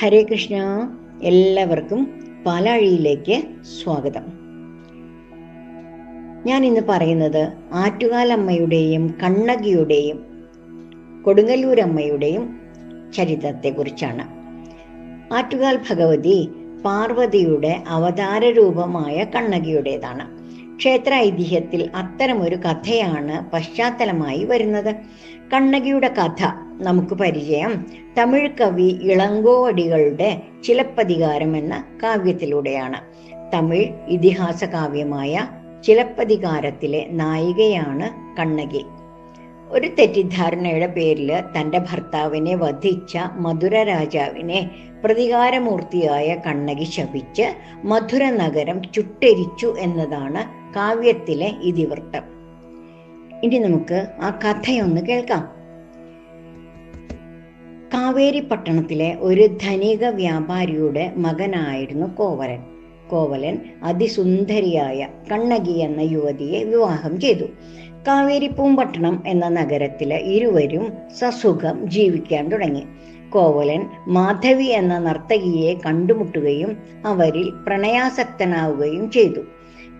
ഹരേ കൃഷ്ണ. എല്ലാവർക്കും പാലാഴിയിലേക്ക് സ്വാഗതം. ഞാൻ ഇന്ന് പറയുന്നത് ആറ്റുകാലമ്മയുടെയും കണ്ണകിയുടെയും കൊടുങ്ങല്ലൂരമ്മയുടെയും ചരിത്രത്തെക്കുറിച്ചാണ്. ആറ്റുകാൽ ഭഗവതി പാർവതിയുടെ അവതാര രൂപമായ കണ്ണകിയുടേതാണ്. ക്ഷേത്ര ഐതിഹ്യത്തിൽ അത്തരമൊരു കഥയാണ് പശ്ചാത്തലമായി വരുന്നത്. കണ്ണകിയുടെ കഥ നമുക്ക് പരിചയം തമിഴ് കവി ഇളങ്കോവടികളുടെ ചിലപ്പതികാരം എന്ന കാവ്യത്തിലൂടെയാണ്. തമിഴ് ഇതിഹാസ കാവ്യമായ ചിലപ്പതികാരത്തിലെ നായികയാണ് കണ്ണകി. ഒരു തെറ്റിദ്ധാരണയുടെ പേരിൽ തന്റെ ഭർത്താവിനെ വധിച്ച മധുര രാജാവിനെ പ്രതികാരമൂർത്തിയായ കണ്ണകി ശപിച്ച് മധുര നഗരം ചുട്ടരിച്ചു എന്നതാണ് കാവ്യത്തിലെ ഇതിവൃത്തം. ഇനി നമുക്ക് ആ കഥയൊന്ന് കേൾക്കാം. കാവേരി പട്ടണത്തിലെ ഒരു ധനിക വ്യാപാരിയുടെ മകനായിരുന്നു കോവലൻ. കോവലൻ അതിസുന്ദരിയായ കണ്ണകി എന്ന യുവതിയെ വിവാഹം ചെയ്തു. കാവേരി പൂമ്പട്ടണം എന്ന നഗരത്തിലെ ഇരുവരും സസുഖം ജീവിക്കാൻ തുടങ്ങി. കോവലൻ മാധവി എന്ന നർത്തകിയെ കണ്ടുമുട്ടുകയും അവരിൽ പ്രണയാസക്തനാവുകയും ചെയ്തു.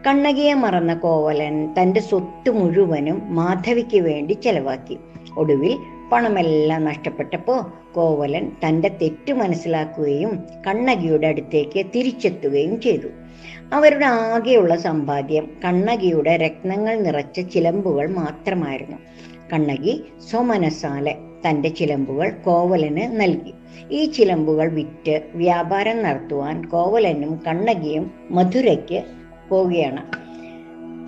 കണ്ണകിയെ മറന്ന കോവലൻ തന്റെ സ്വത്ത് മുഴുവനും മാധവിക്ക് വേണ്ടി ചെലവാക്കി. ഒടുവിൽ പണമെല്ലാം നഷ്ടപ്പെട്ടപ്പോൾ കോവലൻ തന്റെ തെറ്റ് മനസ്സിലാക്കുകയും കണ്ണകിയുടെ അടുത്തേക്ക് തിരിച്ചെത്തുകയും ചെയ്തു. അവരുടെ ആകെയുള്ള സമ്പാദ്യം കണ്ണകിയുടെ രക്തങ്ങൾ നിറച്ച ചിലമ്പുകൾ മാത്രമായിരുന്നു. കണ്ണകി സ്വമനസാലെ തന്റെ ചിലമ്പുകൾ കോവലന് നൽകി. ഈ ചിലമ്പുകൾ വിറ്റ് വ്യാപാരം നടത്തുവാൻ കോവലനും കണ്ണകിയും മധുരയ്ക്ക് പോവുകയാണ്.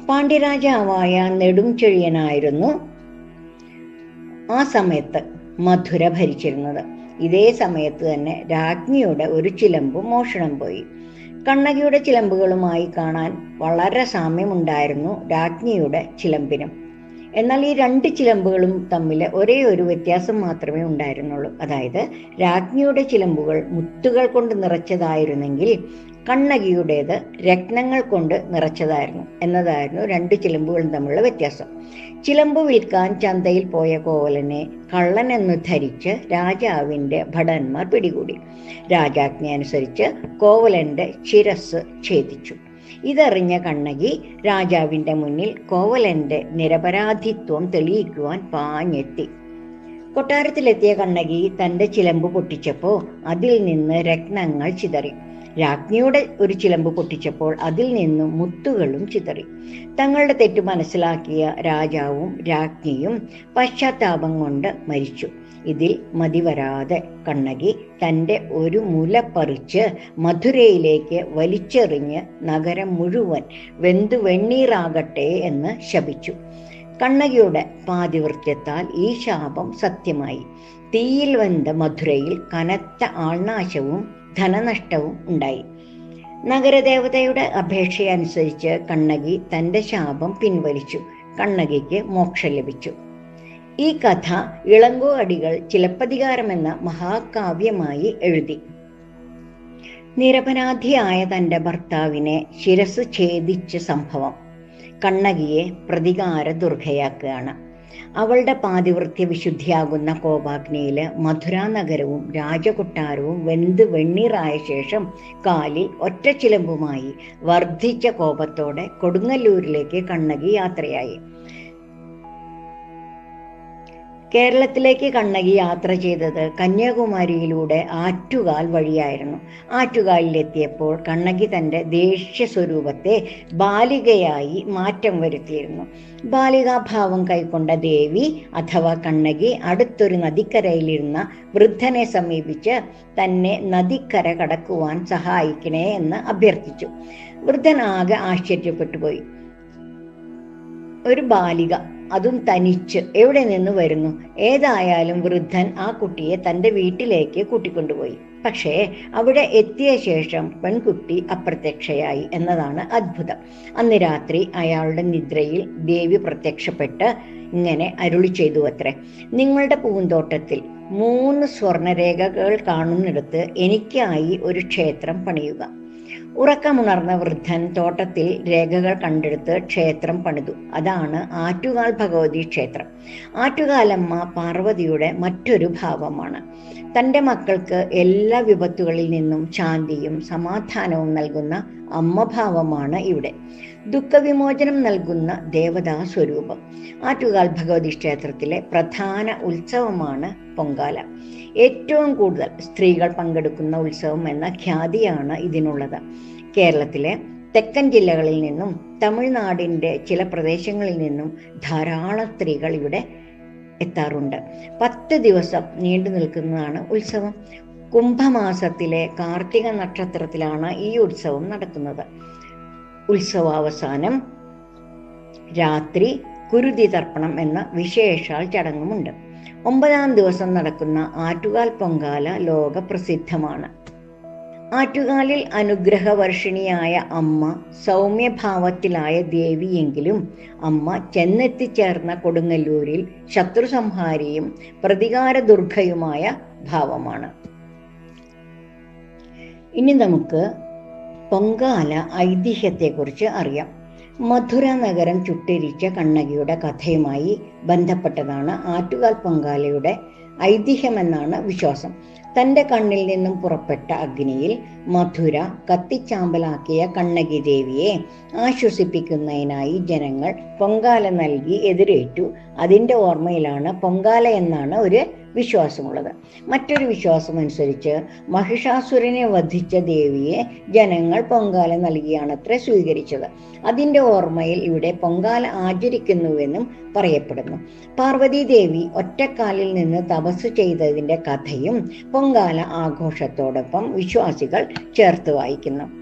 പാണ്ഡ്യരാജാവായ നെടുംചെഴിയനായിരുന്നു ആ സമയത്ത് മധുര ഭരിച്ചിരുന്നത്. ഇതേ സമയത്ത് തന്നെ രാജ്ഞിയുടെ ഒരു ചിലമ്പ് മോഷണം പോയി. കണ്ണകിയുടെ ചിലമ്പുകളുമായി കാണാൻ വളരെ സാമ്യമുണ്ടായിരുന്നു രാജ്ഞിയുടെ ചിലമ്പിനും. എന്നാൽ ഈ രണ്ട് ചിലമ്പുകളും തമ്മിൽ ഒരേ ഒരു വ്യത്യാസം മാത്രമേ ഉണ്ടായിരുന്നുള്ളൂ. അതായത് രാജ്ഞിയുടെ ചിലമ്പുകൾ മുത്തുകൾ കൊണ്ട് നിറച്ചതായിരുന്നെങ്കിൽ കണ്ണകിയുടേത് രത്നങ്ങൾ കൊണ്ട് നിറച്ചതായിരുന്നു. എന്നതായിരുന്നു രണ്ട് ചിലമ്പുകളും തമ്മിലുള്ള വ്യത്യാസം. ചിലമ്പ് വിൽക്കാൻ ചന്തയിൽ പോയ കോവലനെ കള്ളനെന്ന് ധരിച്ച് രാജാവിന്റെ ഭടന്മാർ പിടികൂടി. രാജാജ്ഞ അനുസരിച്ച് കോവലന്റെ ശിരസ് ഛേദിച്ചു. ഇതറിഞ്ഞ കണ്ണകി രാജാവിന്റെ മുന്നിൽ കോവലന്റെ നിരപരാധിത്വം തെളിയിക്കുവാൻ പാഞ്ഞെത്തി. കൊട്ടാരത്തിലെത്തിയ കണ്ണകി തന്റെ ചിലമ്പ് പൊട്ടിച്ചപ്പോൾ അതിൽ നിന്ന് രത്നങ്ങൾ ചിതറി. രാജ്ഞിയുടെ ഒരു ചിലമ്പ് പൊട്ടിച്ചപ്പോൾ അതിൽ നിന്നും മുത്തുകളും ചിതറി. തങ്ങളുടെ തെറ്റ് മനസ്സിലാക്കിയ രാജാവും രാജ്ഞിയും പശ്ചാത്താപം കൊണ്ട് മരിച്ചു. ഇതിൽ മതിവരാതെ കണ്ണകി തന്റെ ഒരു മുല പറിച്ച് മധുരയിലേക്ക് വലിച്ചെറിഞ്ഞ് നഗരം മുഴുവൻ വെന്തു വെണ്ണീറാകട്ടെ എന്ന് ശപിച്ചു. കണ്ണകിയുടെ പാതിവൃത്യത്താൽ ഈ ശാപം സത്യമായി. തീയിൽ വെന്ത മധുരയിൽ കനത്ത ആൾനാശവും ധനനഷ്ടവും ഉണ്ടായി. നഗരദേവതയുടെ അപേക്ഷയനുസരിച്ച് കണ്ണകി തന്റെ ശാപം പിൻവലിച്ചു. കണ്ണകിക്ക് മോക്ഷം ലഭിച്ചു. ഈ കഥ ഇളങ്കോ അടികൾ ചിലപ്പതികാരം എന്ന മഹാകാവ്യമായി എഴുതി. നിരപരാധിയായ തന്റെ ഭർത്താവിനെ ശിരസ് ഛേദിച്ച സംഭവം കണ്ണകിയെ പ്രതികാര ദുർഘയാക്കുകയാണ് അവളുടെ പാതിവൃത്യ വിശുദ്ധിയാകുന്ന കോപാഗ്നിയിൽ മധുരാ നഗരവും രാജകൊട്ടാരവും വെന്ത് വെണ്ണീറായ ശേഷം കാലിൽ ഒറ്റ ചിലമ്പുമായി വർദ്ധിച്ച കോപത്തോടെ കൊടുങ്ങല്ലൂരിലേക്ക് കണ്ണകി യാത്രയായി. കേരളത്തിലേക്ക് കണ്ണകി യാത്ര ചെയ്തത് കന്യാകുമാരിയിലൂടെ ആറ്റുകാൽ വഴിയായിരുന്നു. ആറ്റുകാലിലെത്തിയപ്പോൾ കണ്ണകി തന്റെ ദേഷ്യ സ്വരൂപത്തെ ബാലികയായി മാറ്റം വരുത്തിയിരുന്നു. ബാലികാഭാവം കൈക്കൊണ്ട ദേവി അഥവാ കണ്ണകി അടുത്തൊരു നദിക്കരയിലിരുന്ന വൃദ്ധനെ സമീപിച്ച് തന്നെ നദിക്കര കടക്കുവാൻ സഹായിക്കണേ എന്ന് അഭ്യർത്ഥിച്ചു. വൃദ്ധനാകെ ആശ്ചര്യപ്പെട്ടു പോയി. ഒരു ബാലിക അതും തനിച്ച്. എവിടെ നിന്ന് വരുന്നു? ഏതായാലും വൃദ്ധൻ ആ കുട്ടിയെ തന്റെ വീട്ടിലേക്ക് കൂട്ടിക്കൊണ്ടുപോയി. പക്ഷേ അവിടെ എത്തിയ ശേഷം പെൺകുട്ടി അപ്രത്യക്ഷയായി എന്നതാണ് അത്ഭുതം. അന്ന് രാത്രി അയാളുടെ നിദ്രയിൽ ദേവി പ്രത്യക്ഷപ്പെട്ട് ഇങ്ങനെ അരുളി ചെയ്തു അത്രേ നിങ്ങളുടെ പൂന്തോട്ടത്തിൽ മൂന്ന് സ്വർണരേഖകൾ കാണുന്നിടത്ത് എനിക്കായി ഒരു ക്ഷേത്രം പണിയുക. ഉറക്കമുണർന്ന വൃദ്ധൻ തോട്ടത്തിൽ രേഖകൾ കണ്ടെടുത്ത് ക്ഷേത്രം പണിതു. അതാണ് ആറ്റുകാൽ ഭഗവതി ക്ഷേത്രം. ആറ്റുകാലമ്മ പാർവതിയുടെ മറ്റൊരു ഭാവമാണ്. തന്റെ മക്കൾക്ക് എല്ലാ വിപത്തുകളിൽ നിന്നും ശാന്തിയും സമാധാനവും നൽകുന്ന അമ്മഭാവമാണ് ഇവിടെ. ദുഃഖവിമോചനം നൽകുന്ന ദേവതാ സ്വരൂപം ആറ്റുകാൽ ഭഗവതി ക്ഷേത്രത്തിലെ പ്രധാന ഉത്സവമാണ് പൊങ്കാല. ഏറ്റവും കൂടുതൽ സ്ത്രീകൾ പങ്കെടുക്കുന്ന ഉത്സവം എന്ന ഖ്യാതിയാണ് ഇതിനുള്ളത്. കേരളത്തിലെ തെക്കൻ ജില്ലകളിൽ നിന്നും തമിഴ്നാടിന്റെ ചില പ്രദേശങ്ങളിൽ നിന്നും ധാരാളം സ്ത്രീകൾ ഇവിടെ എത്താറുണ്ട്. പത്ത് ദിവസം നീണ്ടു നിൽക്കുന്നതാണ് ഉത്സവം. കുംഭമാസത്തിലെ കാർത്തിക നക്ഷത്രത്തിലാണ് ഈ ഉത്സവം നടക്കുന്നത്. ഉത്സവാവസാനം രാത്രി കുരുതി തർപ്പണം എന്ന വിശേഷാൽ ചടങ്ങുമുണ്ട്. ഒമ്പതാം ദിവസം നടക്കുന്ന ആറ്റുകാൽ പൊങ്കാല ലോക പ്രസിദ്ധമാണ്. ആറ്റുകാലിൽ അനുഗ്രഹവർഷിണിയായ അമ്മ സൗമ്യഭാവത്തിലായ ദേവിയെങ്കിലും അമ്മ ചെന്നെത്തിച്ചേർന്ന കൊടുങ്ങല്ലൂരിൽ ശത്രുസംഹാരിയും പ്രതികാര ദുർഗയുമായ ഭാവമാണ്. ഇനി നമുക്ക് പൊങ്കാല ഐതിഹ്യത്തെക്കുറിച്ച് അറിയാം. മധുര നഗരം ചുട്ടിരിച്ച കണ്ണകിയുടെ കഥയുമായി ബന്ധപ്പെട്ടതാണ് ആറ്റുകാൽ പൊങ്കാലയുടെ ഐതിഹ്യമെന്നാണ് വിശ്വാസം. തന്റെ കണ്ണിൽ നിന്നും പുറപ്പെട്ട അഗ്നിയിൽ മധുര കത്തിച്ചാമ്പലാക്കിയ കണ്ണകി ദേവിയെ ആശ്വസിപ്പിക്കുന്നതിനായി ജനങ്ങൾ പൊങ്കാല നൽകി എതിരേറ്റു. അതിന്റെ ഓർമ്മയിലാണ് പൊങ്കാല എന്നാണ് ഒരു വിശ്വാസമുള്ളത്. മറ്റൊരു വിശ്വാസം അനുസരിച്ച് മഹിഷാസുരനെ വധിച്ച ദേവിയെ ജനങ്ങൾ പൊങ്കാല നൽകിയാണത്ര സ്വീകരിച്ചത്. അതിന്റെ ഓർമ്മയിൽ ഇവിടെ പൊങ്കാല ആചരിക്കുന്നുവെന്നും പറയപ്പെടുന്നു. പാർവതി ദേവി ഒറ്റക്കാലിൽ നിന്ന് തപസ് ചെയ്തതിന്റെ കഥയും പൊങ്കാല ആഘോഷത്തോടൊപ്പം വിശ്വാസികൾ ചേർത്ത് വായിക്കുന്നു.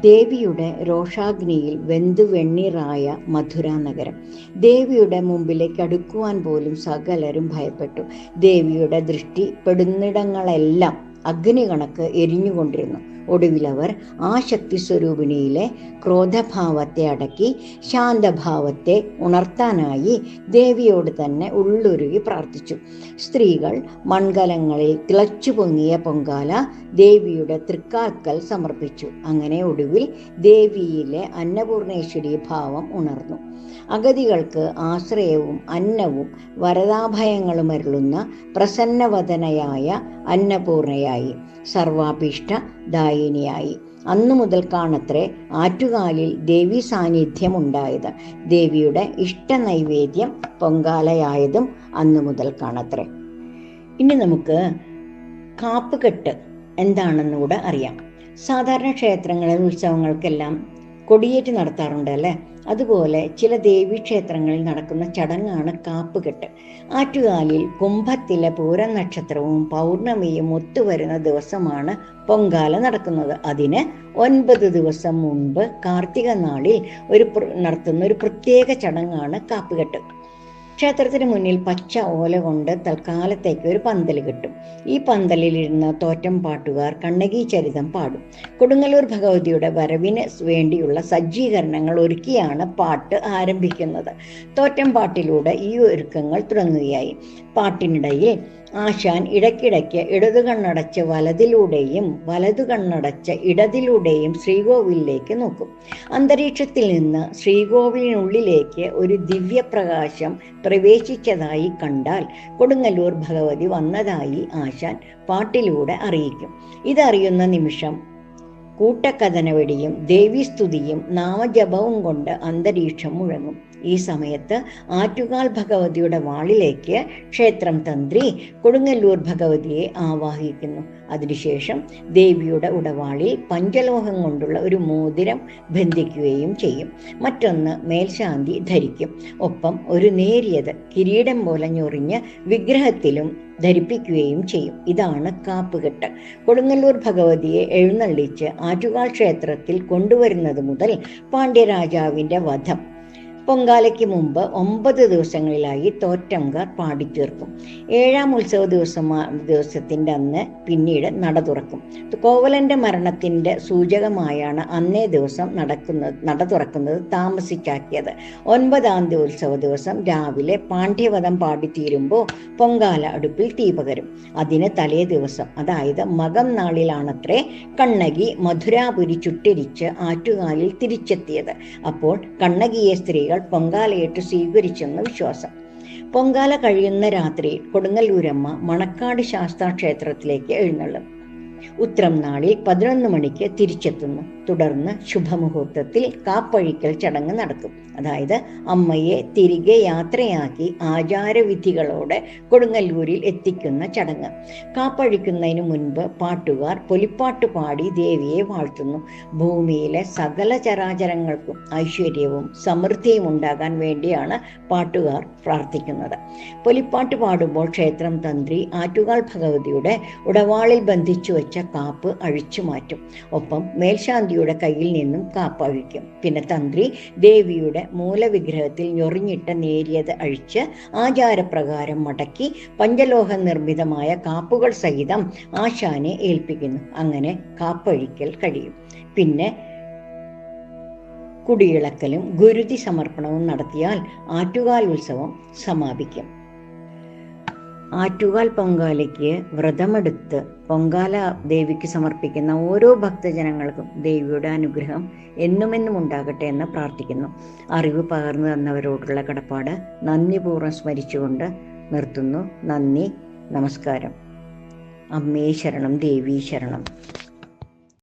ദേവിയുടെ രോഷാഗ്നിയിൽ വെന്തു വെണ്ണീറായ മധുര നഗരം. ദേവിയുടെ മുമ്പിലേക്ക് അടുക്കുവാൻ പോലും സകലരും ഭയപ്പെട്ടു. ദേവിയുടെ ദൃഷ്ടി പെടുന്നിടങ്ങളെല്ലാം അഗ്നി കണക്ക് എരിഞ്ഞുകൊണ്ടിരുന്നു. ഒടുവിലവർ ആ ശക്തി സ്വരൂപിണിയിലെ ക്രോധഭാവത്തെ അടക്കി ശാന്തഭാവത്തെ ഉണർത്താനായി ദേവിയോട് തന്നെ ഉള്ളുരുകി പ്രാർത്ഥിച്ചു. സ്ത്രീകൾ മൺകലങ്ങളിൽ തിളച്ചു പൊങ്ങിയ പൊങ്കാല ദേവിയുടെ തൃക്കാക്കൽ സമർപ്പിച്ചു. അങ്ങനെ ഒടുവിൽ ദേവിയിലെ അന്നപൂർണേശ്വരി ഭാവം ഉണർന്നു. അഗതികൾക്ക് ആശ്രയവും അന്നവും വരദാഭയങ്ങളും അരുളുന്ന പ്രസന്നവദനയായ അന്നപൂർണയായി സർവാഭീഷ്ട ദായിനിയായി. അന്നു മുതൽ കാണത്രേ ആറ്റുകാലിൽ ദേവി സാന്നിധ്യം ഉണ്ടായത് ദേവിയുടെ ഇഷ്ട നൈവേദ്യം പൊങ്കാലയായതും അന്നു മുതൽ കാണത്രേ ഇനി നമുക്ക് കാപ്പുകെട്ട് എന്താണെന്നുകൂടെ അറിയാം. സാധാരണ ക്ഷേത്രങ്ങളിൽ ഉത്സവങ്ങൾക്കെല്ലാം കൊടിയേറ്റ് നടത്താറുണ്ട് അല്ലേ? അതുപോലെ ചില ദേവീക്ഷേത്രങ്ങളിൽ നടക്കുന്ന ചടങ്ങാണ് കാപ്പുകെട്ട്. ആറ്റുകാലിൽ കുംഭത്തിലെ പൂരം നക്ഷത്രവും പൗർണമിയും ഒത്തുവരുന്ന ദിവസമാണ് പൊങ്കാല നടക്കുന്നത്. അതിന് ഒൻപത് ദിവസം മുൻപ് കാർത്തിക നാളിൽ ഒരു നടത്തുന്ന ഒരു പ്രത്യേക ചടങ്ങാണ് കാപ്പുകെട്ട്. ക്ഷേത്രത്തിന് മുന്നിൽ പച്ച ഓല കൊണ്ട് തൽക്കാലത്തേക്ക് ഒരു പന്തൽ കിട്ടും. ഈ പന്തലിലിരുന്ന തോറ്റം പാട്ടുകാർ കണ്ണകി ചരിതം പാടും. കൊടുങ്ങല്ലൂർ ഭഗവതിയുടെ വരവിന് വേണ്ടിയുള്ള സജ്ജീകരണങ്ങൾ ഒരുക്കിയാണ് പാട്ട് ആരംഭിക്കുന്നത്. തോറ്റം പാട്ടിലൂടെ ഈ ഒരുക്കങ്ങൾ തുടങ്ങുകയായി. പാട്ടിനിടയിൽ ആശാൻ ഇടയ്ക്കിടയ്ക്ക് ഇടതു കണ്ണടച്ച് വലതിലൂടെയും വലതു കണ്ണടച്ച് ഇടതിലൂടെയും ശ്രീകോവിലേക്ക് നോക്കും. അന്തരീക്ഷത്തിൽ നിന്ന് ശ്രീകോവിലിനുള്ളിലേക്ക് ഒരു ദിവ്യപ്രകാശം പ്രവേശിച്ചതായി കണ്ടാൽ കൊടുങ്ങല്ലൂർ ഭഗവതി വന്നതായി ആശാൻ പാട്ടിലൂടെ അറിയിക്കും. ഇതറിയുന്ന നിമിഷം കൂട്ടക്കഥനവടിയും ദേവീസ്തുതിയും നാമജപവും കൊണ്ട് അന്തരീക്ഷം മുഴങ്ങും. ഈ സമയത്ത് ആറ്റുകാൽ ഭഗവതിയുടെ വാളിലേക്ക് ക്ഷേത്രം തന്ത്രി കൊടുങ്ങല്ലൂർ ഭഗവതിയെ ആവാഹിക്കുന്നു. അതിനുശേഷം ദേവിയുടെ ഉടവാളിൽ പഞ്ചലോഹം കൊണ്ടുള്ള ഒരു മോതിരം ബന്ധിക്കുകയും ചെയ്യും. മറ്റൊന്ന് മേൽശാന്തി ധരിക്കും. ഒപ്പം ഒരു നേരിയത് കിരീടം പോലെ ഞൊറിഞ്ഞ് വിഗ്രഹത്തിലും ധരിപ്പിക്കുകയും ചെയ്യും. ഇതാണ് കാപ്പുകെട്ട്. കൊടുങ്ങല്ലൂർ ഭഗവതിയെ എഴുന്നള്ളിച്ച് ആറ്റുകാൽ ക്ഷേത്രത്തിൽ കൊണ്ടുവരുന്നത് മുതൽ പാണ്ഡ്യരാജാവിന്റെ വധം. പൊങ്കാലയ്ക്ക് മുമ്പ് ഒമ്പത് ദിവസങ്ങളിലായി തോറ്റംകാർ പാടിത്തീർക്കും ഏഴാം ഉത്സവ ദിവസം ദിവസത്തിന്റെ അന്ന് പിന്നീട് നട തുറക്കും. കോവലന്റെ മരണത്തിന്റെ സൂചകമായാണ് അന്നേ ദിവസം നടക്കുന്നത് നട തുറക്കുന്നത് താമസിച്ചാക്കിയത് ഒൻപതാം ഉത്സവ ദിവസം രാവിലെ പാണ്ഡ്യവധം പാടിത്തീരുമ്പോൾ പൊങ്കാല അടുപ്പിൽ തീ പകരും. അതിന് തലേ ദിവസം അതായത് മകം നാളിലാണത്രേ കണ്ണകി മധുരാപുരി ചുട്ടിരിച്ച് ആറ്റുകാലിൽ തിരിച്ചെത്തിയത്. അപ്പോൾ കണ്ണകിയെ സ്ത്രീകൾ പൊങ്കാലയിട്ട് സ്വീകരിച്ചെന്ന് വിശ്വാസം. പൊങ്കാല കഴിയുന്ന രാത്രിയിൽ കൊടുങ്ങല്ലൂരമ്മ മണക്കാട് ശാസ്താ ക്ഷേത്രത്തിലേക്ക് എഴുന്നള്ളും. ഉത്രം നാളിൽ പതിനൊന്ന് മണിക്ക് തിരിച്ചെത്തുന്നു. തുടർന്ന് ശുഭമുഹൂർത്തത്തിൽ കാപ്പഴിക്കൽ ചടങ്ങ് നടക്കും. അതായത് അമ്മയെ തിരികെ യാത്രയാക്കി ആചാരവിധികളോടെ കൊടുങ്ങല്ലൂരിൽ എത്തിക്കുന്ന ചടങ്ങ്. കാപ്പഴിക്കുന്നതിന് മുൻപ് പാട്ടുകാർ പൊലിപ്പാട്ട് പാടി ദേവിയെ വാഴ്ത്തുന്നു. ഭൂമിയിലെ സകല ചരാചരങ്ങൾക്കും ഐശ്വര്യവും സമൃദ്ധിയും ഉണ്ടാകാൻ വേണ്ടിയാണ് പാട്ടുകാർ പ്രാർത്ഥിക്കുന്നത്. പൊലിപ്പാട്ട് പാടുമ്പോൾ ക്ഷേത്രം തന്ത്രി ആറ്റുകാൽ ഭഗവതിയുടെ ഉടവാളിൽ ബന്ധിച്ചു വെച്ച കാപ്പ് അഴിച്ചു മാറ്റും. ഒപ്പം മേൽശാന്തിയുടെ കയ്യിൽ നിന്നും കാപ്പ് അഴിക്കും. പിന്നെ തന്ത്രി ദേവിയുടെ മൂലവിഗ്രഹത്തിൽ ഞൊറിഞ്ഞിട്ട നേരിയത് അഴിച്ച് ആചാരപ്രകാരം മടക്കി പഞ്ചലോഹ നിർമ്മിതമായ കാപ്പുകൾ സഹിതം ആശാനെ ഏൽപ്പിക്കുന്നു. അങ്ങനെ കാപ്പഴിക്കൽ കഴിയും. പിന്നെ കുടിയിളക്കലും ഗുരുതി സമർപ്പണവും നടത്തിയാൽ ആറ്റുകാൽ ഉത്സവം സമാപിക്കും. ആറ്റുകാൽ പൊങ്കാലയ്ക്ക് വ്രതമെടുത്ത് പൊങ്കാല ദേവിക്ക് സമർപ്പിക്കുന്ന ഓരോ ഭക്തജനങ്ങൾക്കും ദേവിയുടെ അനുഗ്രഹം എന്നുമെന്നും ഉണ്ടാകട്ടെ എന്ന് പ്രാർത്ഥിക്കുന്നു. അറിവ് പകർന്നു തന്നവരോടുള്ള കടപ്പാട് നന്ദിപൂർവം സ്മരിച്ചുകൊണ്ട് നിർത്തുന്നു. നന്ദി നമസ്കാരം. അമ്മേ ശരണം ദേവീ ശരണം.